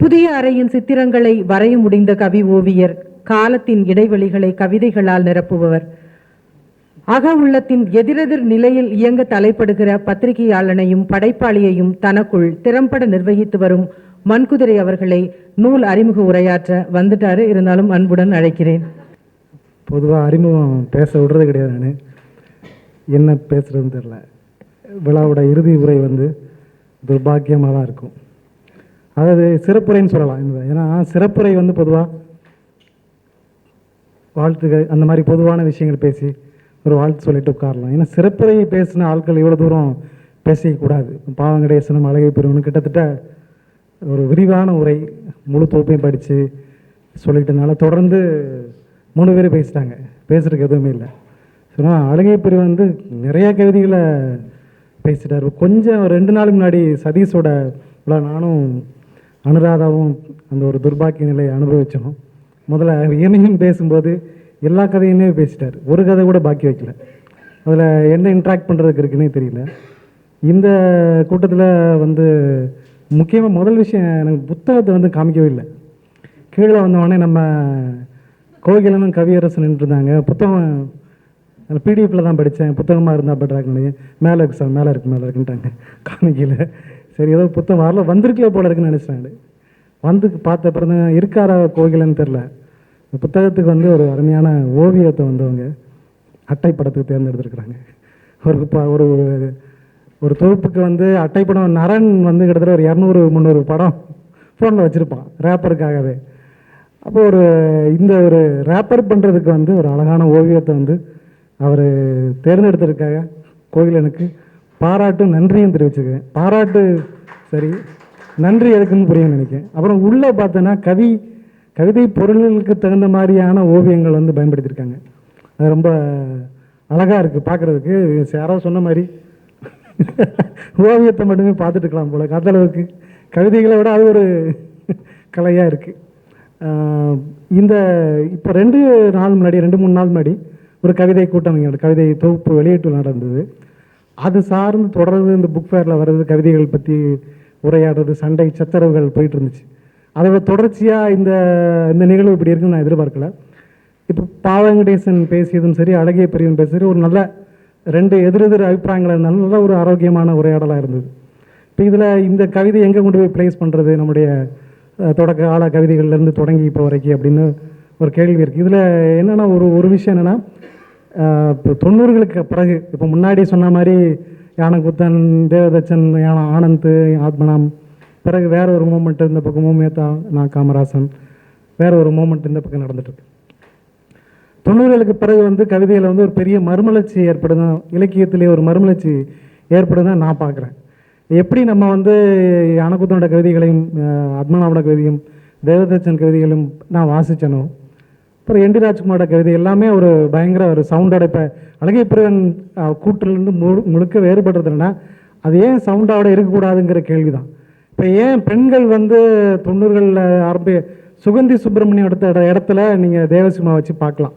புதிய அறையின் சித்திரங்களை வரைய முடிந்த கவி ஓவியர் காலத்தின் இடைவெளிகளை கவிதைகளால் நிரப்புபவர். அக உள்ளத்தின் எதிரெதிர் நிலையில் இயங்க தலைப்படுகிற பத்திரிகையாளனையும் படைப்பாளியையும் தனக்குள் திறம்பட நிர்வகித்து வரும் மண்குதிரை அவர்களை நூல் அறிமுக உரையாற்ற வந்துட்டாரு. இருந்தாலும் அன்புடன் அழைக்கிறேன். பொதுவாக அறிமுகம் பேச விடுறது கிடையாது நான். என்ன பேசுகிறதுன்னு தெரில விழாவோட இறுதி உரை வந்து துர்பாக்கியமாக தான் இருக்கும். அதாவது சிறப்புரைன்னு சொல்லலாம் ஏன்னா சிறப்புரை வந்து பொதுவாக வாழ்த்துகள் அந்த மாதிரி பொதுவான விஷயங்கள் பேசி ஒரு வாழ்த்து சொல்லிட்டு உட்காரலாம். ஏன்னா சிறப்புரையை பேசின ஆட்கள் இவ்வளோ தூரம் பேசிக்கூடாது பாவங்கடேசனும் அழகை பெருவனும் கிட்டத்தட்ட ஒரு விரிவான உரை முழு தொகுப்பையும் படித்து சொல்லிட்டனால தொடர்ந்து மூணு பேர் பேசிட்டாங்க. பேசுறதுக்கு எதுவுமே இல்லை. சொன்னால் அழகை பிரிவு வந்து நிறைய கவிதைகளை பேசிட்டார். கொஞ்சம் ரெண்டு நாள் முன்னாடி சதீஷோட நானும் அனுராதாவும் அந்த ஒரு துர்பாக்கிய நிலையை அனுபவித்தோம் முதல்ல இணையும் பேசும்போது எல்லா கதையுமே பேசிட்டார். ஒரு கதை கூட பாக்கி வைக்கல. அதில் என்ன இன்ட்ராக்ட் பண்ணுறதுக்கு இருக்குன்னே தெரியல. இந்த கூட்டத்தில் வந்து முக்கியமாக முதல் விஷயம் எனக்கு புத்தகத்தை வந்து காமிக்கவே இல்லை. கீழே வந்தவொடனே நம்ம கோகிலனும் கவியரசன் நின்றுருந்தாங்க. புத்தகம் அந்த பிடிஎஃப்பில் தான் படித்தேன் புத்தகமாக இருந்தால் பெட்டராக மேலே இருக்கு சார் மேலே இருக்கு மேலே இருக்குன்ட்டாங்க. காமிக்கல. சரி ஏதோ புத்தகம் வரல வந்திருக்கல போல இருக்குன்னு நினச்சேன் வந்து பார்த்த பிறகு இருக்காரா கோகிலன்னு தெரில புத்தகத்துக்கு வந்து ஒரு அருமையான ஓவியத்தை வந்து அவங்க அட்டை படத்துக்கு தேர்ந்தெடுத்துருக்குறாங்க. ஒரு ஒரு ஒரு- ஒரு தொகுப்புக்கு வந்து அட்டைப்படம் நரன் வந்து கிட்டத்தட்ட ஒரு இரநூறு முந்நூறு படம் ஃபோனில் வச்சுருப்பான் ரேப்பருக்காகவே அப்போ ஒரு இந்த ஒரு ரேப்பர் பண்ணுறதுக்கு வந்து ஒரு அழகான ஓவியத்தை வந்து அவர் தேர்ந்தெடுத்ததுக்காக கோகிலனுக்கு. பாராட்டும் நன்றியும் தெரிவிச்சுக்கிறேன் பாராட்டு சரி நன்றி எதுக்குன்னு புரியும் நினைக்கிறேன். அப்புறம் உள்ளே பார்த்தோன்னா கவி கவிதை பொருள்களுக்கு தகுந்த மாதிரியான ஓவியங்கள் வந்து பயன்படுத்தியிருக்காங்க. அது ரொம்ப அழகாக இருக்குது பார்க்குறதுக்கு. யாராவது சொன்ன மாதிரி ஓவியத்தை மட்டுமே பார்த்துட்டுக்கலாம் போல் கதளவுக்கு கவிதைகளை விட அது ஒரு கலையாக இருக்குது இந்த இப்போ ரெண்டு நாள் முன்னாடி ரெண்டு மூணு நாள் முன்னாடி ஒரு கவிதை கூட்டம் எங்களோட கவிதை தொகுப்பு வெளியீட்டு நடந்தது. அது சார்ந்து தொடர்ந்து இந்த புக் ஃபேரில் வர்றது கவிதைகள் பற்றி உரையாடுறது சண்டை சச்சரவுகள் போயிட்டு இருந்துச்சு. அதோட தொடர்ச்சியாக இந்த இந்த நிகழ்வு இப்படி இருக்குன்னு நான் எதிர்பார்க்கல. இப்போ பாவங்கடேசன் பேசியதும் சரி அழகிய பெரியவன் பேசியது ஒரு நல்ல ரெண்டு எதிரெதிர் அபிப்பிராயங்கள் இருந்தாலும் நல்ல ஒரு ஆரோக்கியமான உரையாடலாக இருந்தது. இப்போ இதில் இந்த கவிதை எங்கே கொண்டு போய் ப்ளேஸ் பண்ணுறது நம்முடைய தொடக்க கால கவிதைகள்லேருந்து தொடங்கி இப்போ வரைக்கும் அப்படின்னு ஒரு கேள்வி இருக்குது இதில் என்னென்னா ஒரு ஒரு விஷயம் என்னென்னா இப்போ தொண்ணூறுகளுக்கு பிறகு இப்போ முன்னாடி சொன்ன மாதிரி யானகுத்தன் தேவதச்சன் யானை ஆனந்த் ஆத்மனாம் பிறகு வேற ஒரு மூமெண்ட் இந்த பக்கம் மூமியத்தா நான் காமராசன் வேற ஒரு மூமெண்ட் இந்த பக்கம் நடந்துட்டு தொண்ணூறுகளுக்கு பிறகு வந்து கவிதையில் வந்து ஒரு பெரிய மறுமலர்ச்சி ஏற்படுதான் இலக்கியத்திலே ஒரு மறுமலர்ச்சி ஏற்படுதான் நான் பார்க்குறேன் எப்படி நம்ம வந்து அணக்குத்தனோட கவிதைகளையும் ஆத்மனாவோட அத்மனாவோட கவிதையும் தேவதச்சன் கவிதைகளும் நான் வாசித்தனோ அப்புறம் என் டி ராஜ்குமாரோட கவிதை எல்லாமே ஒரு பயங்கர ஒரு சவுண்டோட இப்போ அழகை பிரிவன் கூட்டிலிருந்து முழு முழுக்க வேறுபடுறதுன்னா அது ஏன் சவுண்டோட இருக்கக்கூடாதுங்கிற கேள்வி தான் இப்போ ஏன் பெண்கள் வந்து தொண்ணூறுகளில் ஆரம்பி சுகந்தி சுப்பிரமணியம் எடுத்த இடத்துல நீங்கள் தேவசிமா வச்சு பார்க்கலாம்.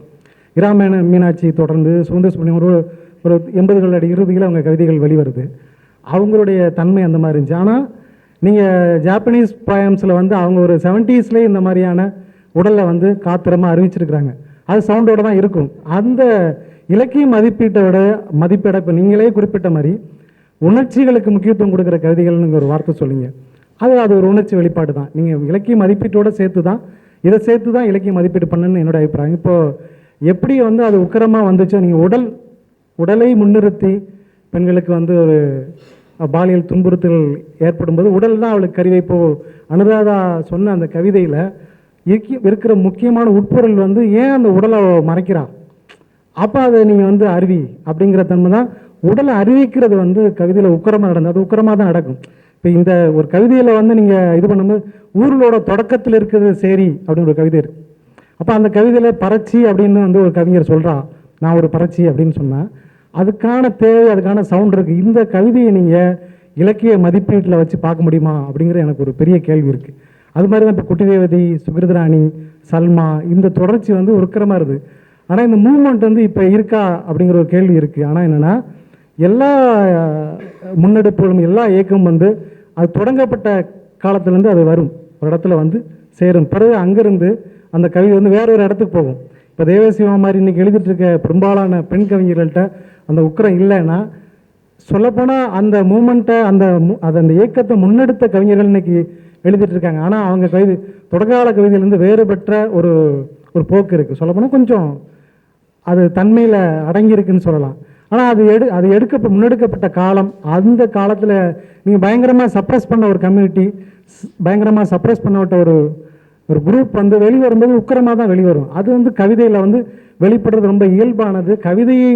இராமேன மீனாட்சி தொடர்ந்து சுகந்தி சுப்பிரமணியம் ஒரு ஒரு எண்பதுகள் அடி இறுதியில் அவங்க கவிதைகள் வெளிவருது. அவங்களுடைய தன்மை அந்த மாதிரி இருந்துச்சு. ஆனால் நீங்கள் ஜாப்பனீஸ் ப்ராயம்ஸில் வந்து அவங்க ஒரு செவன்ட்டீஸ்லேயே இந்த மாதிரியான உடலை வந்து காத்திரமாக அறிவிச்சிருக்கிறாங்க. அது சவுண்டோட தான் இருக்கும். அந்த இலக்கிய மதிப்பீட்டை விட மதிப்பீடை இப்போ நீங்களே குறிப்பிட்ட மாதிரி உணர்ச்சிகளுக்கு முக்கியத்துவம் கொடுக்குற கவிதைகள்னு ஒரு வார்த்தை சொல்லிங்க. அது அது ஒரு உணர்ச்சி வெளிப்பாடு தான். நீங்கள் இலக்கிய மதிப்பீட்டோடு சேர்த்து தான் இதை சேர்த்து தான் இலக்கிய மதிப்பீடு பண்ணுன்னு என்னோட அபிப்பிராயம். இப்போது எப்படி வந்து அது உக்கிரமாக வந்துச்சோ நீங்கள் உடல் உடலை முன்னிறுத்தி பெண்களுக்கு வந்து ஒரு பாலியல் துன்புறுத்தல் ஏற்படும் போது உடல் தான் அவளுக்கு கருவை. இப்போ அனுராதா சொன்ன அந்த கவிதையில் இருக்கிற முக்கியமான உட்பொருள் வந்து ஏன் அந்த உடலை அவ மறைக்கிறா அப்போ அதை நீங்கள் வந்து அருவி அப்படிங்கிற தன்மை தான். உடலை அறிவிக்கிறது வந்து கவிதையில் உக்கரமாக நடந்தது. அது உக்கரமாக தான் நடக்கும். இப்போ இந்த ஒரு கவிதையில் வந்து நீங்கள் இது பண்ணும்போது ஊர்களோட தொடக்கத்தில் இருக்கிறது சரி அப்படின்னு ஒரு கவிதை இருக்குது அப்போ அந்த கவிதையில் பறச்சி அப்படின்னு வந்து ஒரு கவிஞர் சொல்கிறான் நான் ஒரு பறச்சி அப்படின்னு சொன்னேன். அதுக்கான தேவை அதுக்கான சவுண்ட் இருக்குது இந்த கவிதையை நீங்கள் இலக்கிய மதிப்பீட்டில் வச்சு பார்க்க முடியுமா அப்படிங்கிற எனக்கு ஒரு பெரிய கேள்வி இருக்குது அது மாதிரி தான் இப்போ குட்டிதேவதி சுகிருதராணி சல்மா இந்த தொடர்ச்சி வந்து உருக்கரமாக இருக்குது. ஆனால் இந்த மூமெண்ட் வந்து இப்போ இருக்கா அப்படிங்கிற ஒரு கேள்வி இருக்குது. ஆனால் என்னென்னா எல்லா முன்னெடுப்புகளும் எல்லா இயக்கமும் வந்து அது தொடங்கப்பட்ட காலத்துலேருந்து அது வரும். ஒரு இடத்துல வந்து சேரும். பிறகு அங்கேருந்து அந்த கவிதை வந்து வேற ஒரு இடத்துக்கு போகும். இப்போ தேவசிவா மாதிரி இன்றைக்கி எழுதிட்டு இருக்க பெரும்பாலான பெண் கவிஞர்கள்ட்ட அந்த உக்கரம் இல்லைன்னா சொல்லப்போனால் அந்த மூமெண்ட்டை அந்த அது அந்த இயக்கத்தை முன்னெடுத்த கவிஞர்கள் இன்னைக்கு எழுதிட்டு இருக்காங்க ஆனால் அவங்க கவிதை தொடக்கால கவிதையிலேருந்து வேறுபட்ட ஒரு ஒரு போக்கு இருக்குது சொல்லப்போனால் கொஞ்சம் அது தன்மையில் அடங்கியிருக்குன்னு சொல்லலாம். ஆனால் அது எடு அது எடுக்க முன்னெடுக்கப்பட்ட காலம் அந்த காலத்தில் நீங்கள் பயங்கரமாக சப்ரஸ் பண்ண ஒரு கம்யூனிட்டி பயங்கரமாக சப்ரஸ் பண்ணப்பட்ட ஒரு ஒரு குரூப் வந்து வெளிவரும்போது உக்கிரமாக தான் வெளிவரும் அது வந்து கவிதையில் வந்து வெளிப்படுறது ரொம்ப இயல்பானது. கவிதையை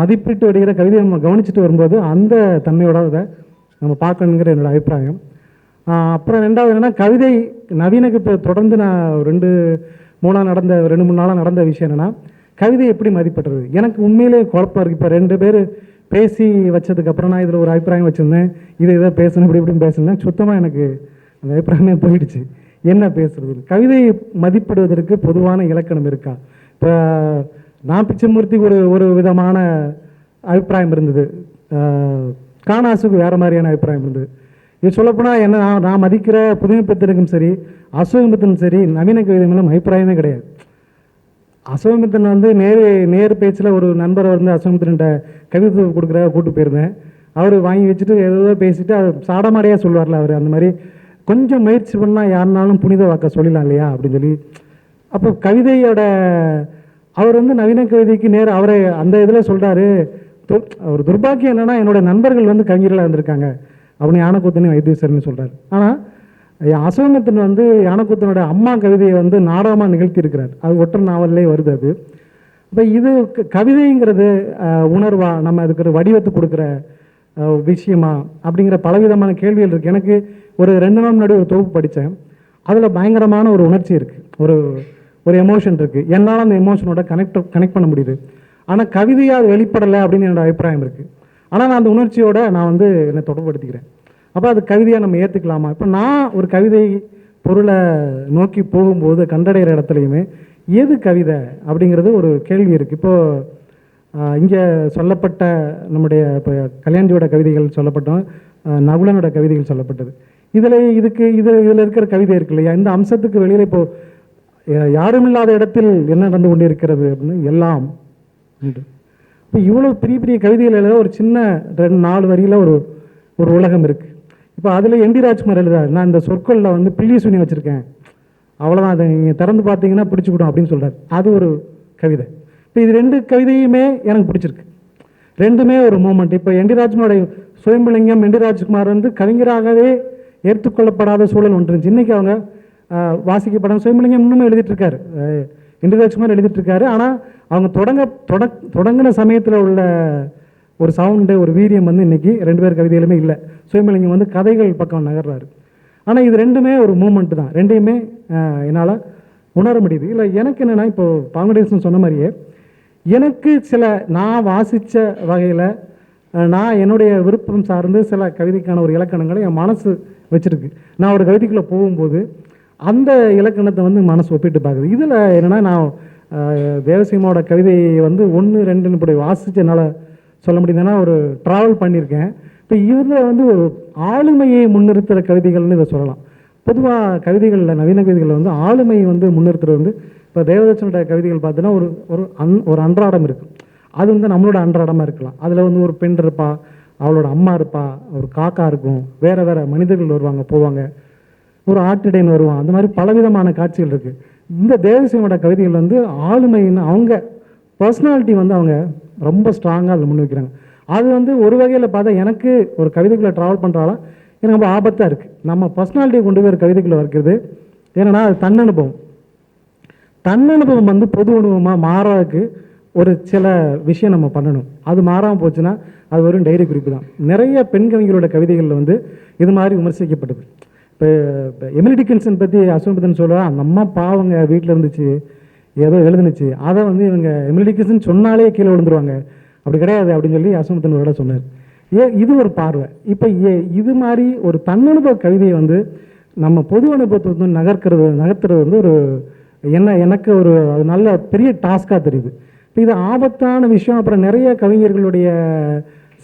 மதிப்பிட்டு வருகிற கவிதையை நம்ம கவனிச்சுட்டு வரும்போது அந்த தன்மையோட அதை நம்ம பார்க்கணுங்கிற என்னோடய அபிப்பிராயம். அப்புறம் ரெண்டாவது என்னென்னா கவிதை நவீனக்கு இப்போ தொடர்ந்து நான் ரெண்டு மூணாக நடந்த ரெண்டு மூணு நாளாக நடந்த விஷயம் என்னென்னா கவிதை எப்படி மதிப்பிடுறது? எனக்கு உண்மையிலே குழப்பம் இருக்குது இப்போ ரெண்டு பேர் பேசி வச்சதுக்கப்புறம் நான் இதில் ஒரு அபிப்பிராயம் வச்சுருந்தேன். இதை இதை பேசணும் இப்படி இப்படி பேசணும் சுத்தமாக எனக்கு அந்த அபிப்பிராயமே போயிடுச்சு. என்ன பேசுறது கவிதையை மதிப்பிடுவதற்கு பொதுவான இலக்கணம் இருக்கா? இப்போ நான் பிச்சைமூர்த்திக்கு ஒரு ஒரு விதமான அபிப்பிராயம் இருந்தது. காணாசுக்கு வேறு மாதிரியான அபிப்பிராயம் இருந்தது. இது சொல்லப்போனால் என்ன நான் நான் மதிக்கிற புதுமைப்பித்தனுக்கும் சரி அசுவமித்தனும் சரி நவீன கவிதை மேலும் அபிப்பிராயமே கிடையாது. அசுவமித்தன் வந்து நேர் நேர் பேச்சில் ஒரு நண்பர் வந்து அசோமித்தன்ட்ட கவிதை கொடுக்குற கூட்டு போயிருந்தேன். அவர் வாங்கி வச்சுட்டு ஏதோ பேசிட்டு அது சாடமாடையாக சொல்லுவார்ல அவர் அந்த மாதிரி கொஞ்சம் முயற்சி பண்ணால் யாருனாலும் புனித வாக்க சொல்லலாம் இல்லையா? அப்படின்னு சொல்லி. அப்போ கவிதையோட அவர் வந்து நவீன கவிதைக்கு நேர் அவரை அந்த இதில் சொல்கிறாரு ஒரு துர்பாக்கியம் என்னென்னா என்னோட நண்பர்கள் வந்து கவிஞர்களாக இருந்திருக்காங்க. அப்படின்னு யானைக்கூத்தனி வைத்தீஸ்வரன் சொல்கிறார் ஆனால் அசோகத்தின் வந்து யானக்கூத்தனோட அம்மா கவிதையை வந்து நாடகமாக நிகழ்த்தியிருக்கிறார். அது ஒற்றை நாவல்லே வருது அது. இப்போ இது க- கவிதைங்கிறது உணர்வாக நம்ம அதுக்கு ஒரு வடிவத்தை கொடுக்குற விஷயமா அப்படிங்கிற பலவிதமான கேள்விகள் இருக்குது எனக்கு ஒரு ரெண்டு நாள் முன்னாடி ஒரு தொகுப்பு படித்தேன். அதில் பயங்கரமான ஒரு உணர்ச்சி இருக்குது ஒரு ஒரு எமோஷன் இருக்குது என்னால் அந்த எமோஷனோட கனெக்ட் கனெக்ட் பண்ண முடியுது. ஆனால் கவிதையாக அது வெளிப்படலை அப்படின்னு என்னோடய அபிப்பிராயம் இருக்குது ஆனால் நான் அந்த உணர்ச்சியோடு நான் வந்து என்னை தொடர்படுத்திக்கிறேன் அப்போ அது கவிதையாக நம்ம ஏற்றுக்கலாமா இப்போ நான் ஒரு கவிதை பொருளை நோக்கி போகும்போது கண்டடைகிற இடத்துலையுமே எது கவிதை அப்படிங்கிறது ஒரு கேள்வி இருக்குது இப்போது இங்கே சொல்லப்பட்ட நம்முடைய இப்போ கல்யாணியோட கவிதைகள் சொல்லப்பட்டோம் நகுலனோட கவிதைகள் சொல்லப்பட்டது. இதில் இதுக்கு இது இதில் இருக்கிற கவிதை இருக்கு இல்லையா? இந்த அம்சத்துக்கு வெளியில் இப்போது யாரும் இல்லாத இடத்தில் என்ன நடந்து கொண்டிருக்கிறது அப்படின்னு எல்லாம் உண்டு. இப்போ இவ்வளோ பெரிய பெரிய கவிதைகள் எழுத ஒரு சின்ன ரெண்டு நாலு வரியில் ஒரு ஒரு உலகம் இருக்குது இப்போ அதில் என் டி ராஜ்குமார் எழுதுறாரு நான் இந்த சொற்களில் வந்து பில்லி சுனி வச்சுருக்கேன். அவ்வளோதான் அதை நீங்கள் திறந்து பார்த்தீங்கன்னா பிடிச்சிக்கிடும் அப்படின்னு சொல்கிறார் அது ஒரு கவிதை. இப்போ இது ரெண்டு கவிதையுமே எனக்கு பிடிச்சிருக்கு. ரெண்டுமே ஒரு மூமெண்ட் இப்போ என் டி ராஜ்குமாரோட சுயம்பிளிங்கம் என் டி ராஜ்குமார் வந்து கவிஞராகவே ஏற்றுக்கொள்ளப்படாத சூழல் ஒன்று இருந்துச்சு. இன்றைக்கி அவங்க வாசிக்கப்படம் வாசிக்கப்படும் சுயம்புலிங்கம் இன்னுமே எழுதிட்டு என் டி ராஜ்குமார் எழுதிட்டுருக்காரு ஆனால் அவங்க தொடங்க தொட தொடங்கின சமயத்தில் உள்ள ஒரு சவுண்டு ஒரு வீரியம் வந்து இன்றைக்கி ரெண்டு பேர் கவிதையிலுமே இல்லை. சுயமலிங்கம் வந்து கதைகள் பக்கம் நகர்றாரு. ஆனால் இது ரெண்டுமே ஒரு மூமெண்ட்டு தான். ரெண்டையுமே என்னால் உணர முடியுது. இல்லை எனக்கு என்னென்னா இப்போ பாங்கடேசன் சொன்ன மாதிரியே எனக்கு சில நான் வாசித்த வகையில் நான் என்னுடைய விருப்பம் சார்ந்து சில கவிதைக்கான ஒரு இலக்கணங்களை என் மனசு வச்சுருக்கு. நான் ஒரு கவிதைக்குள்ளே போகும்போது அந்த இலக்கணத்தை வந்து மனசு ஒப்பிட்டு பார்க்குது. இதில் என்னென்னா நான் அஹ், கவிதை கவிதையை வந்து ஒன்று ரெண்டுன்னு இப்படி வாசித்து என்னால் சொல்ல முடியுதுன்னா ஒரு ட்ராவல் பண்ணியிருக்கேன். இப்போ இதில் வந்து ஒரு ஆளுமையை முன்னிறுத்துகிற கவிதைகள்னு இதை சொல்லலாம். பொதுவாக கவிதைகளில் நவீன கவிதைகளில் வந்து ஆளுமையை வந்து முன்னிறுத்துறது வந்து இப்போ தேவதச்சனோட கவிதைகள் பார்த்தீங்கன்னா ஒரு ஒரு அன் ஒரு அன்றாடம் இருக்கும் அது வந்து நம்மளோட அன்றாடமாக இருக்கலாம். அதில் வந்து ஒரு பெண் இருப்பா அவளோட அம்மா இருப்பா ஒரு காக்கா இருக்கும் வேறு வேறு மனிதர்கள் வருவாங்க போவாங்க. ஒரு ஆட்டிடைன் வருவான். அந்த மாதிரி பலவிதமான காட்சிகள் இருக்குது இந்த தேவசியமோட கவிதைகள் வந்து ஆளுமைன்னு அவங்க பர்சனாலிட்டி வந்து அவங்க ரொம்ப ஸ்ட்ராங்காக அதில் முன் வைக்கிறாங்க. அது வந்து ஒரு வகையில் பார்த்தா எனக்கு ஒரு கவிதைக்குள்ளே ட்ராவல் பண்ணுறாலும் எனக்கு ரொம்ப ஆபத்தாக இருக்குது நம்ம பர்சனாலிட்டியை கொண்டு போய் ஒரு கவிதைக்குள்ளே வைக்கிறது ஏன்னா அது தன்னனுபவம் தன்னனுபவம் வந்து பொது அனுபவமாக மாறாதுக்கு ஒரு சில விஷயம் நம்ம பண்ணணும். அது மாறாமல் போச்சுன்னா அது வெறும் டைரி குறிப்பு தான். நிறைய பெண் கவிஞர்களோட கவிதைகளில் வந்து இது மாதிரி விமர்சிக்கப்பட்டது. இப்போ இப்போ எமிலி டிக்கின்சன் பற்றி அசோபதன் சொல்லுவா அந்த அம்மா பாவங்க வீட்டில் இருந்துச்சு ஏதோ எழுதுனுச்சு. அதை வந்து இவங்க எமிலி டிக்கின்சன் சொன்னாலே கீழே விழுந்துருவாங்க. அப்படி கிடையாது அப்படின்னு சொல்லி அசோபதன் ஒரு சொன்னார். ஏ இது ஒரு பார்வை. இப்போ ஏ இது மாதிரி ஒரு தன்னனுபவ கவிதையை வந்து நம்ம பொது அனுபவத்தை வந்து நகர்க்கிறது நகர்த்துறது வந்து ஒரு என்ன எனக்கு ஒரு அது நல்ல பெரிய டாஸ்காக தெரியுது. இப்போ இது ஆபத்தான விஷயம். அப்புறம் நிறைய கவிஞர்களுடைய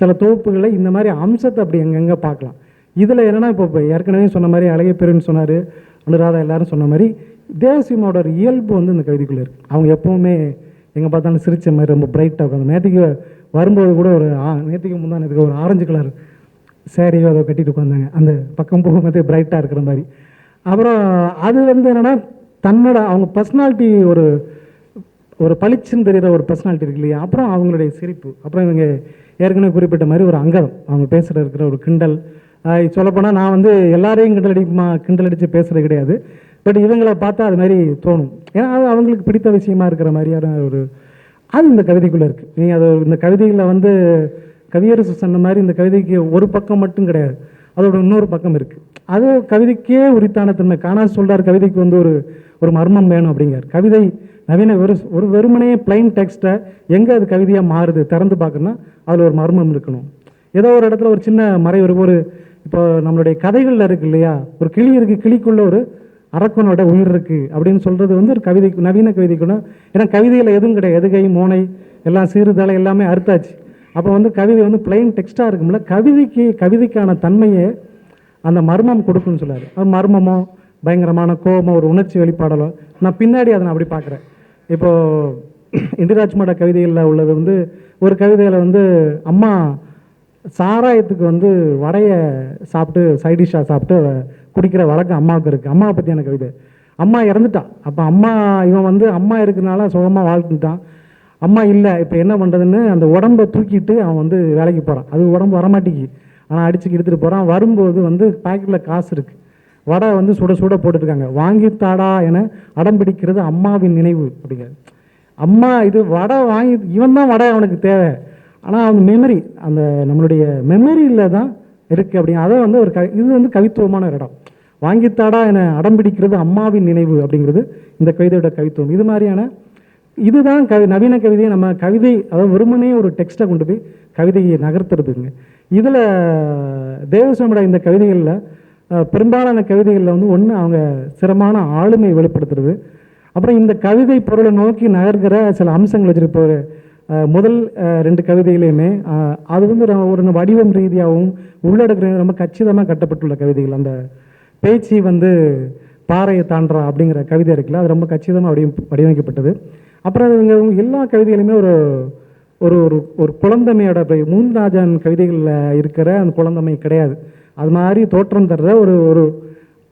சில தொகுப்புகளை இந்த மாதிரி அம்சத்தை அப்படி எங்கெங்கே பார்க்கலாம். இதில் என்னென்னா இப்போ இப்போ ஏற்கனவே சொன்ன மாதிரி அழகிய பெருன்னு சொன்னார் அனுராதா எல்லாரும் சொன்ன மாதிரி தேவசியமோட ஒரு இயல்பு வந்து இந்த கவிதைக்குள்ளே இருக்குது அவங்க எப்போவுமே எங்கே பார்த்தாலும் சிரிச்ச மாதிரி ரொம்ப பிரைட்டாக உட்காந்து நேற்றுக்கு வரும்போது கூட ஒரு ஆ நேற்றுக்கு முந்தான இதுக்கு ஒரு ஆரஞ்சு கலர் சேரீயோ அதை கட்டிட்டு உட்காந்தாங்க அந்த பக்கம் போகும்போது பிரைட்டாக இருக்கிற மாதிரி. அப்புறம் அது வந்து என்னென்னா தன்னோட அவங்க பர்சனாலிட்டி ஒரு ஒரு பளிச்சுன்னு தெரிகிற ஒரு பர்சனாலிட்டி இருக்கு இல்லையா? அப்புறம் அவங்களுடைய சிரிப்பு. அப்புறம் இவங்க ஏற்கனவே குறிப்பிட்ட மாதிரி ஒரு அங்கம். அவங்க பேசுகிற இருக்கிற ஒரு கிண்டல் சொல்லப்போனால் நான் வந்து எல்லாரையும் கிண்டல் அடிமா கிண்டல் அடித்து பேசுகிறது கிடையாது. பட் இவங்களை பார்த்தா அது மாதிரி தோணும். ஏன்னா அது அவங்களுக்கு பிடித்த விஷயமா இருக்கிற மாதிரியான ஒரு அது இந்த கவிதைக்குள்ளே இருக்குது நீங்கள் அது இந்த கவிதைகளில் வந்து கவியரசு சொன்ன மாதிரி இந்த கவிதைக்கு ஒரு பக்கம் மட்டும் கிடையாது. அதோட இன்னொரு பக்கம் இருக்குது அது கவிதைக்கே உரித்தான தன்மை. காணா சொல்கிறார் கவிதைக்கு வந்து ஒரு ஒரு மர்மம் வேணும் அப்படிங்கிறார். கவிதை நவீன வெறு ஒரு வெறுமனே பிளைன் டெக்ஸ்ட்டை எங்கே அது கவிதையாக மாறுது திறந்து பார்க்கணும்னா அதில் ஒரு மர்மம் இருக்கணும். ஏதோ ஒரு இடத்துல ஒரு சின்ன மறை ஒரு ஒரு இப்போ நம்மளுடைய கதைகளில் இருக்கு இல்லையா? ஒரு கிளி இருக்கு கிளிக்குள்ள ஒரு அரக்கனோட உயிர் இருக்கு அப்படின்னு சொல்றது வந்து ஒரு கவிதை நவீன கவிதைக்குன்னா ஏன்னா கவிதையில் எதுவும் கிடையாது. எதுகை மோனை எல்லாம் சீர்தலை எல்லாமே அறுத்தாச்சு. அப்போ வந்து கவிதை வந்து பிளைன் டெக்ஸ்ட்டாக இருக்கும்ல. கவிதைக்கு கவிதைக்கான தன்மையை அந்த மர்மம் கொடுக்குன்னு சொல்லாரு. அது மர்மமோ பயங்கரமான கோபமோ ஒரு உணர்ச்சி வெளிப்பாடலோ? நான் பின்னாடி அதை நான் அப்படி பார்க்குறேன். இப்போது இண்டிராஜ்மோட கவிதைகளில் உள்ளது வந்து ஒரு கவிதையில் வந்து அம்மா சாராயத்துக்கு வந்து வடையை சாப்பிட்டு சைடிஷாக சாப்பிட்டு குடிக்கிற வழக்கம் அம்மாவுக்கு இருக்குது அம்மாவை பற்றியான கவிதை அம்மா இறந்துட்டான் அப்போ அம்மா இவன் வந்து அம்மா இருக்கிறனால சுகமாக வாழ்ந்துட்டான். அம்மா இல்லை இப்போ என்ன பண்ணுறதுன்னு அந்த உடம்பை தூக்கிட்டு அவன் வந்து வேலைக்கு போகிறான் அது உடம்பு வரமாட்டேங்கி ஆனால் அடிச்சுக்கு எடுத்துகிட்டு போகிறான் வரும்போது வந்து பாக்கெட்டில் காசு இருக்குது வடை வந்து சுட சுட போட்டுருக்காங்க வாங்கி தாடா என அடம் பிடிக்கிறது அம்மாவின் நினைவு. அப்படிங்கிறது அம்மா இது வடை வாங்கி இவன் தான் வடை அவனுக்கு தேவை. ஆனால் அந்த மெமரி அந்த நம்மளுடைய மெமரியில் தான் இருக்குது அப்படின்னு. அதை வந்து ஒரு க இது வந்து கவித்துவமான ஒரு இடம். வாங்கித்தாடா என அடம் பிடிக்கிறது அம்மாவின் நினைவு அப்படிங்கிறது இந்த கவிதையோட கவித்துவம். இது மாதிரியான இதுதான் கவி நவீன கவிதையை நம்ம கவிதை அதாவது வெறுமனே ஒரு டெக்ஸ்ட்டை கொண்டு போய் கவிதையை நகர்த்துறதுங்க. இதில் தேவசுவாமியோட இந்த கவிதைகளில் பெரும்பாலான கவிதைகளில் வந்து ஒன்று அவங்க சிரமமான ஆளுமை வெளிப்படுத்துறது. அப்புறம் இந்த கவிதை பொருளை நோக்கி நகர்கிற சில அம்சங்கள் வச்சிருப்ப முதல் ரெண்டு கவிதைகளையுமே அது வந்து ஒரு வடிவம் ரீதியாகவும் உள்ளடக்கிற ரொம்ப கச்சிதமாக கட்டப்பட்டுள்ள கவிதைகள். அந்த பேச்சு வந்து பாறையை தாண்டுறா அப்படிங்கிற கவிதை இருக்குல்ல அது ரொம்ப கச்சிதமாக வடிவம் வடிவமைக்கப்பட்டது. அப்புறம் அது இவங்க எல்லா கவிதையிலுமே ஒரு ஒரு ஒரு ஒரு குழந்தமையோட இப்போ மூன்ராஜான் கவிதைகளில் இருக்கிற அந்த குழந்தமை கிடையாது. அது மாதிரி தோற்றம் தர்ற ஒரு ஒரு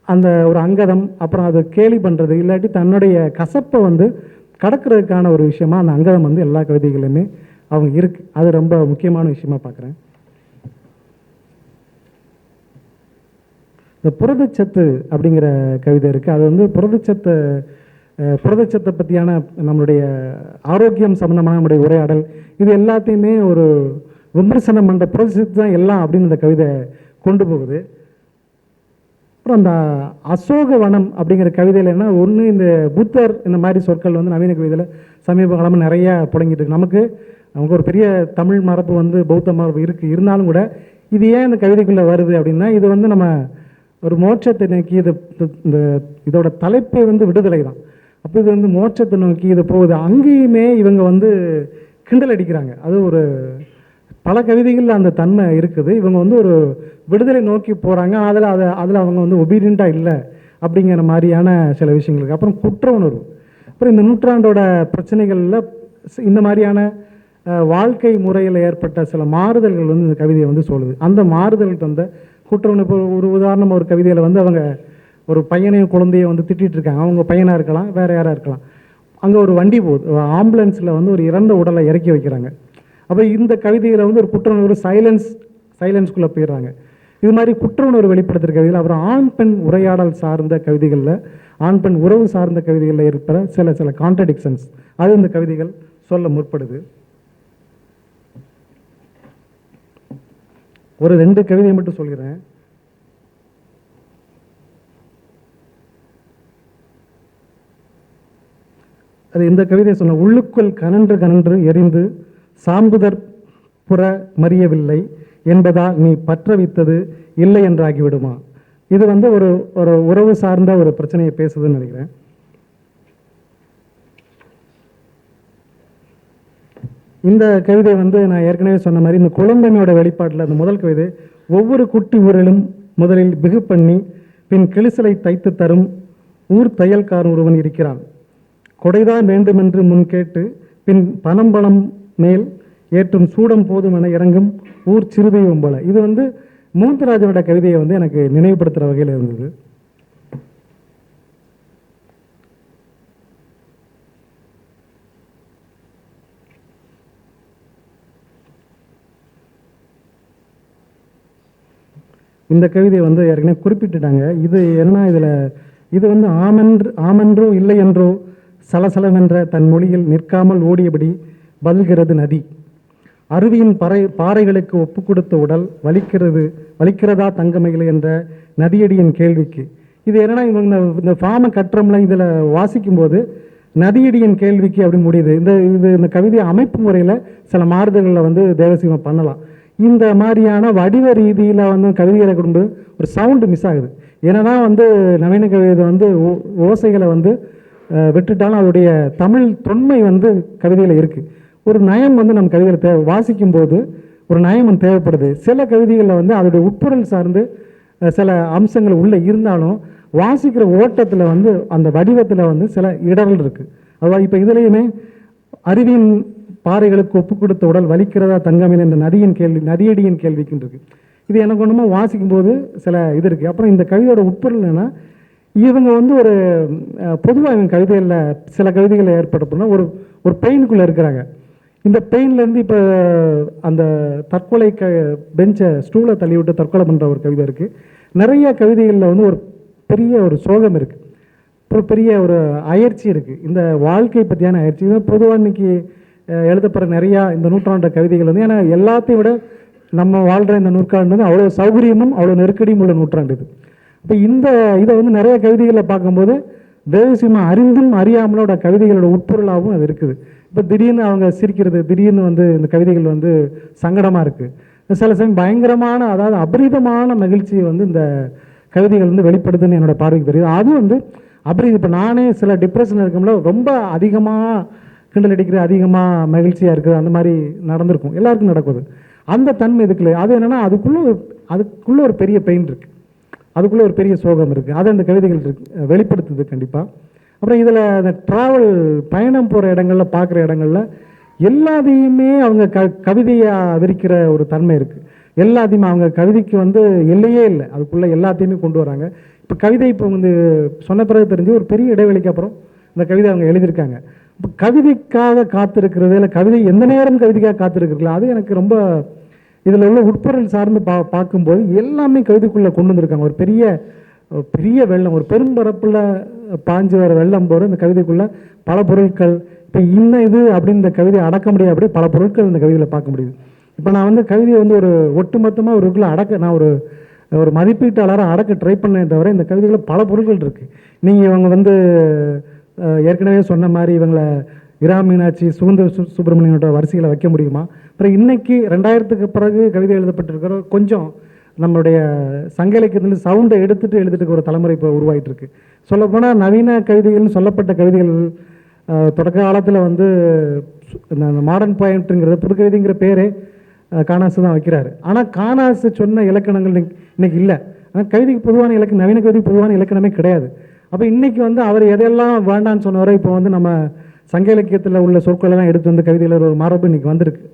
அந்த ஒரு அங்கதம் அப்புறம் அதை கேலி பண்ணுறது இல்லாட்டி தன்னுடைய கசப்பை வந்து கடக்கிறதுக்கான ஒரு விஷயமா அந்த அங்கதம் வந்து எல்லா கவிதைகளுமே அவங்க இருக்கு. அது ரொம்ப முக்கியமான விஷயமா பார்க்குறேன். இந்த புரதச்சத்து அப்படிங்கிற கவிதை இருக்குது அது வந்து புரதச்சத்து புரதச்சத்தை பற்றியான நம்மளுடைய ஆரோக்கியம் சம்மந்தமான நம்முடைய உரையாடல். இது எல்லாத்தையுமே ஒரு விமர்சனம் பண்ணுற புரதச்சத்து தான் எல்லாம் அப்படின்னு இந்த கவிதை கொண்டு போகுது. அப்புறம் அந்த அசோக வனம் அப்படிங்கிற கவிதையில் என்ன ஒன்று இந்த புத்தர் இந்த மாதிரி சொற்கள் வந்து நவீன கவிதையில் சமீப காலமாக நிறையா புழங்கிட்டு இருக்கு. நமக்கு நமக்கு ஒரு பெரிய தமிழ் மரபு வந்து பௌத்த மரபு இருக்குது இருந்தாலும் கூட இது ஏன் இந்த கவிதைக்குள்ளே வருது அப்படின்னா இது வந்து நம்ம ஒரு மோட்சத்தை நோக்கி இது இது- இந்த இதோட தலைப்பே வந்து விடுதலை தான். அப்போ இது வந்து மோட்சத்தை நோக்கி இது போகுது. அங்கேயுமே இவங்க வந்து கிண்டல் அடிக்கிறாங்க. அது ஒரு பல கவிதைகளில் அந்த தன்மை இருக்குது. இவங்க வந்து ஒரு விடுதலை நோக்கி போகிறாங்க அதில் அதை அதில் அவங்க வந்து ஒபீடியண்ட்டாக இல்லை அப்படிங்கிற மாதிரியான சில விஷயங்களுக்கு அப்புறம் குற்ற உணர்வு அப்புறம் இந்த நூற்றாண்டோட பிரச்சனைகளில் இந்த மாதிரியான வாழ்க்கை முறையில் ஏற்பட்ட சில மாறுதல்கள் வந்து இந்த கவிதையை வந்து சொல்லுது. அந்த மாறுதல் தந்த குற்ற உணர்வு ஒரு உதாரணம் ஒரு கவிதையில் வந்து அவங்க ஒரு பையனையும் குழந்தையும் வந்து திட்டிகிட்டு இருக்காங்க. அவங்க பையனாக இருக்கலாம் வேறு யாராக இருக்கலாம். அங்கே ஒரு வண்டி போகுது ஆம்புலன்ஸில் வந்து ஒரு இறந்த உடலை இறக்கி வைக்கிறாங்க. அப்போ இந்த கவிதையில் வந்து ஒரு குற்ற உணர்வு சைலன்ஸ் சைலன்ஸ்குள்ளே போயிடுறாங்க. இது மாதிரி குற்ற உணர்வு வெளிப்படுத்துகிற கவிதைகள் அப்புறம் ஆண் பெண் உரையாடல் சார்ந்த கவிதைகளில் ஆண் பெண் உறவு சார்ந்த கவிதைகளில் இருக்கிற சில சில கான்ட்ரடிக்ஷன்ஸ் அது இந்த கவிதைகள் சொல்ல முற்படுது. ஒரு ரெண்டு கவிதையை மட்டும் சொல்கிறேன் அது இந்த கவிதையை சொன்ன உள்ளுக்குள் கனன்று கனன்று எரிந்து சாம்புதற் புற மறியவில்லை என்பதால் நீ பற்ற வைத்தது இல்லை என்றாகிவிடுமா? இது வந்து ஒரு ஒரு உறவு சார்ந்த ஒரு பிரச்சனையை பேசுதுன்னு நினைக்கிறேன். இந்த கவிதை வந்து நான் ஏற்கனவே சொன்ன மாதிரி இந்த குழந்தைமையோட வெளிப்பாட்டில் அந்த முதல் கவிதை ஒவ்வொரு குட்டி ஊரிலும் முதலில் பிகு பண்ணி பின் கிளிசலை தைத்து தரும் ஊர் தையல்காரன் ஒருவன் இருக்கிறான். கொடைதான் வேண்டுமென்று முன் கேட்டு பின் பணம் பணம் மேல் ஏற்றும் சூடம் போதும் என இறங்கும் ஊர் சிறுதெய்வம் போல இது வந்து மூந்தராஜனோட கவிதையை வந்து எனக்கு நினைவுபடுத்துகிற வகையில் இருந்தது. இந்த கவிதை வந்து ஏற்கனவே குறிப்பிட்டுட்டாங்க. இது என்ன இதில்? இது வந்து ஆமென்று ஆமென்றோ இல்லை என்றோ சலசலவென்ற தன் மொழியில் நிற்காமல் ஓடியபடி பல்கிறது நதி. அருவியின் பறை பாறைகளுக்கு ஒப்பு கொடுத்த உடல் வலிக்கிறது வலிக்கிறதா தங்கமையில் என்ற நதியடியின் கேள்விக்கு. இது என்னன்னா இவங்க இந்த- இந்த ஃபார்மை கட்டுறோம்ல இதில் வாசிக்கும்போது நதியடியின் கேள்விக்கு அப்படி முடியுது. இந்த இது இந்த கவிதை அமைப்பு முறையில் சில மாறுதல்களை வந்து தேவசிவம் பண்ணலாம். இந்த மாதிரியான வடிவ ரீதியில் வந்து கவிதைகளை கொண்டு ஒரு சவுண்டு மிஸ் ஆகுது. ஏன்னா வந்து நவீன கவிதை வந்து ஓ- ஓசைகளை வந்து விட்டுட்டாலும் அதோடைய தமிழ் தொன்மை வந்து கவிதையில் இருக்குது ஒரு நயம் வந்து நம்ம கவிதையில் தேவை. வாசிக்கும்போது ஒரு நயம் தேவைப்படுது. சில கவிதைகளில் வந்து அதோடைய உட்பொருள் சார்ந்து சில அம்சங்கள் உள்ளே இருந்தாலும் வாசிக்கிற ஓட்டத்தில் வந்து அந்த வடிவத்தில் வந்து சில இடர்கள் இருக்குது அதாவது இப்போ இதுலேயுமே அருவியின் பாறைகளுக்கு ஒப்பு கொடுத்த உடல் வலிக்கிறதா தங்கமின் என்ற நதியின் கேள்வி நதியடியின் கேள்விக்குன்றிருக்கு இது எனக்கு ஒன்றுமா வாசிக்கும்போது சில இது இருக்குது அப்புறம் இந்த கவிதையோட உட்பொருள் இவங்க வந்து ஒரு பொதுவாக இவங்க கவிதைகளில் சில கவிதைகளை ஏற்படுத்தணும்னா ஒரு ஒரு பெயினுக்குள்ளே இருக்கிறாங்க. இந்த பெயின்லேருந்து இப்போ அந்த தற்கொலை க பெஞ்சை ஸ்டூலை தள்ளி விட்டு தற்கொலை பண்ணுற ஒரு கவிதை இருக்குது நிறைய கவிதைகளில் வந்து ஒரு பெரிய ஒரு சோகம் இருக்குது ஒரு பெரிய ஒரு அயற்சி இருக்குது இந்த வாழ்க்கை பற்றியான அயற்சி. தான் பொதுவாக இன்றைக்கி எழுதப்படுற நிறையா இந்த நூற்றாண்டு கவிதைகள் வந்து ஏன்னா எல்லாத்தையும் விட நம்ம வாழ்கிற இந்த நூற்றாண்டு வந்து அவ்வளோ சௌகரியமும் அவ்வளோ நெருக்கடியும் உள்ள நூற்றாண்டு இது. இப்போ இந்த இதை வந்து நிறைய கவிதைகளில் பார்க்கும்போது தேவசியமாக அறிந்தும் அறியாமலோட கவிதைகளோட உட்பொருளாகவும் அது இருக்குது. இப்போ திடீர்னு அவங்க சிரிக்கிறது திடீர்னு வந்து இந்த கவிதைகள் வந்து சங்கடமாக இருக்குது சில சமயம் பயங்கரமான அதாவது அபரிதமான மகிழ்ச்சியை வந்து இந்த கவிதைகள் வந்து வெளிப்படுதுன்னு என்னோட பார்வைக்கு தெரியுது. அது வந்து அப்படி இப்போ நானே சில டிப்ரெஷன் இருக்கும்போது ரொம்ப அதிகமாக கிண்டல் அடிக்கிற அதிகமாக மகிழ்ச்சியாக இருக்குது அந்த மாதிரி நடந்திருக்கும். எல்லாருக்கும் நடக்குது. அந்த தன்மை இதுக்குள்ள அது என்னென்னா அதுக்குள்ளே ஒரு அதுக்குள்ளே ஒரு பெரிய பெயின் இருக்குது அதுக்குள்ளே ஒரு பெரிய சோகம் இருக்குது அதை அந்த கவிதைகள் இருக்கு. வெளிப்படுத்துது கண்டிப்பாக அப்புறம் இதில் அந்த ட்ராவல் பயணம் போகிற இடங்களில் பார்க்குற இடங்கள்ல எல்லாத்தையுமே அவங்க க கவிதையாக விரிக்கிற ஒரு தன்மை இருக்குது எல்லாத்தையுமே அவங்க கவிதைக்கு வந்து எல்லையே இல்லை. அதுக்குள்ளே எல்லாத்தையுமே கொண்டு வராங்க. இப்போ கவிதை இப்போ வந்து சொன்ன பிறகு தெரிஞ்சு ஒரு பெரிய இடைவெளிக்கு அப்புறம் இந்த கவிதை அவங்க எழுதியிருக்காங்க. இப்போ கவிதைக்காக காத்திருக்கிறது இல்லை கவிதை எந்த நேரம் கவிதைக்காக காத்திருக்கிறீங்களா அது எனக்கு ரொம்ப இதில் உள்ள உட்பொருள் சார்ந்து பா பார்க்கும்போது எல்லாமே கவிதைக்குள்ளே கொண்டு வந்திருக்காங்க. ஒரு பெரிய பெரிய வெள்ளம் ஒரு பெரும்பரப்பில் பாஞ்சு வர வெள்ளம் போகிற இந்த கவிதைக்குள்ளே பல பொருட்கள் இப்போ இன்ன இது அப்படின்னு இந்த கவிதை அடக்க முடியாது அப்படி பல பொருட்கள் இந்த கவிதையில் பார்க்க முடியுது. இப்போ நான் வந்து கவிதையை வந்து ஒரு ஒட்டுமொத்தமாக ஒரு இதுக்குள்ள அடக்க நான் ஒரு ஒரு மதிப்பீட்டாளராக அடக்க ட்ரை பண்ணேன் தவிர இந்த கவிதைகளில் பல பொருட்கள் இருக்குது நீங்கள் இவங்க வந்து ஏற்கனவே சொன்ன மாதிரி இவங்களை இரா மீனாட்சி சுகந்த சு சுப்பிரமணியனோட வரிசையில் வைக்க முடியுமா? அப்புறம் இன்றைக்கி ரெண்டாயிரத்துக்கு பிறகு கவிதை எழுதப்பட்டிருக்கிற கொஞ்சம் நம்மளுடைய சங்க இலக்கியத்தில் சவுண்டை எடுத்துகிட்டு எழுதிட்டுருக்க ஒரு தலைமுறை இப்போ உருவாயிட்டு இருக்கு சொல்லப்போனால் நவீன கவிதைகள்னு சொல்லப்பட்ட கவிதைகள் தொடக்க காலத்தில் வந்து சு- இந்த மாடர்ன் பாயிண்ட்டுங்கிறது புது கவிதைங்கிற பேரே காணாசு தான் வைக்கிறாரு. ஆனால் காணாசு சொன்ன இலக்கணங்கள் இன்னைக்கு- இல்லை. ஆனால் கவிதைக்கு பொதுவான இலக்கணம் நவீன கவிதைக்கு பொதுவான இலக்கணமே கிடையாது. அப்போ இன்றைக்கி வந்து அவர் எதையெல்லாம் வேண்டான்னு சொன்னவரை இப்போ வந்து நம்ம சங்க இலக்கியத்தில் உள்ள சொற்களெல்லாம் எடுத்து வந்து கவிதையில் ஒரு மரபு இன்னைக்கு வந்திருக்கு.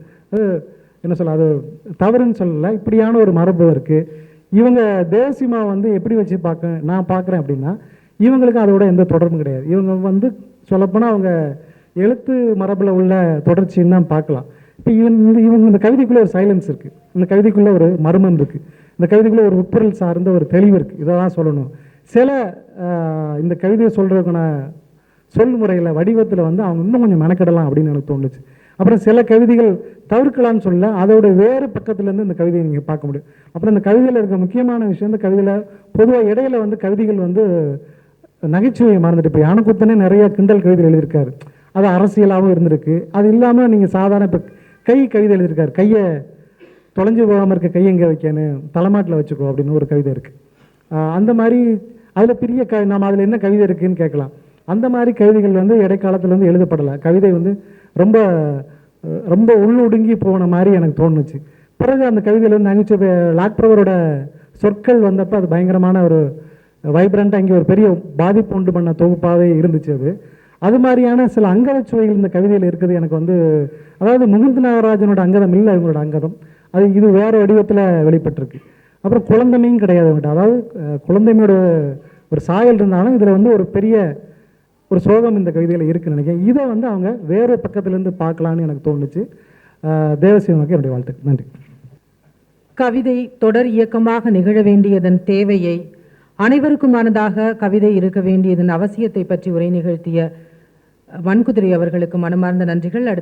என்ன சொல்ல அது தவறுன்னு சொல்லலை இப்படியான ஒரு மரபு இருக்குது இவங்க தேசிமா வந்து எப்படி வச்சு பார்க்க நான் பார்க்குறேன் அப்படின்னா இவங்களுக்கு அதோட எந்த தொடர்பும் கிடையாது. இவங்க வந்து சொல்லப்போனால் அவங்க எழுத்து மரபில் உள்ள தொடர்ச்சின்னு தான் பார்க்கலாம். இப்போ இவன் இந்த இவங்க இந்த கவிதைக்குள்ளே ஒரு சைலன்ஸ் இருக்குது இந்த கவிதைக்குள்ளே ஒரு மர்மம் இருக்குது இந்த கவிதைக்குள்ளே ஒரு உட்பொருள் சார்ந்த ஒரு தெளிவு இருக்குது இதை தான் சொல்லணும். சில இந்த கவிதையை சொல்கிறதுக்கான சொல் முறையில் வடிவத்தில் வந்து அவங்க இன்னும் கொஞ்சம் மெனக்கிடலாம் அப்படின்னு எனக்கு தோணுச்சு. அப்புறம் சில கவிதைகள் தவிர்க்கலாம்னு சொல்ல அதோட வேறு பக்கத்துலேருந்து இந்த கவிதையை நீங்கள் பார்க்க முடியும். அப்புறம் இந்த கவிதையில் இருக்க முக்கியமான விஷயம் இந்த கவிதையில் பொதுவாக இடையில வந்து கவிதைகள் வந்து நகைச்சுவையை மறந்துட்டு இப்போ யானைக்குத்தனே நிறைய கிண்டல் கவிதை எழுதியிருக்காரு. அது அரசியலாகவும் இருந்திருக்கு. அது இல்லாமல் நீங்கள் சாதாரண இப்போ கை கவிதை எழுதியிருக்காரு. கையை தொலைஞ்சு போகாமல் இருக்க கையை எங்கே வைக்கணும் தலைமாட்டில் வச்சுக்கோ அப்படின்னு ஒரு கவிதை இருக்குது அந்த மாதிரி அதில் பெரிய க நம்ம அதில் என்ன கவிதை இருக்குதுன்னு கேட்கலாம். அந்த மாதிரி கவிதைகள் வந்து இடைக்காலத்தில் வந்து எழுதப்படலை. கவிதை வந்து ரொம்ப ரொம்ப உள்ளொடுங்கி போன மாதிரி எனக்கு தோணுச்சு. பிறகு அந்த கவிதையில் வந்து நகைச்சுவை லாக்ப்ரவரோட சொற்கள் வந்தப்போ அது பயங்கரமான ஒரு வைப்ரண்ட்டாக இங்கே ஒரு பெரிய பாதிப்பு உண்டு பண்ண தொகுப்பாகவே இருந்துச்சு அது. அது மாதிரியான சில அங்கத சுவைகள் இந்த கவிதையில் இருக்குது. எனக்கு வந்து அதாவது முகுந்த் நாகராஜனோட அங்கதம் இல்லை இவங்களோட அங்கதம். அது இது வேறு வடிவத்தில் வெளிப்பட்டிருக்கு. அப்புறம் குழந்தைமையும் கிடையாது அவங்ககிட்ட. அதாவது குழந்தைமையோட ஒரு சாயல் இருந்தாலும் இதில் வந்து ஒரு பெரிய ஒரு சோகம் இந்த கவிதையில் இருக்குன்னு நினைக்கிறேன். இதை வந்து அவங்க வேறு பக்கத்துலேருந்து பார்க்கலான்னு எனக்கு தோணுச்சு. தேவசிவனுக்கு என்னுடைய வாழ்த்து. நன்றி. கவிதை தொடர் இயக்கமாக நிகழ வேண்டியதன் தேவையை அனைவருக்குமானதாக கவிதை இருக்க வேண்டியதன் அவசியத்தை பற்றி உரை நிகழ்த்திய வன்குதிரை அவர்களுக்கு மனமார்ந்த நன்றிகள். அடுத்து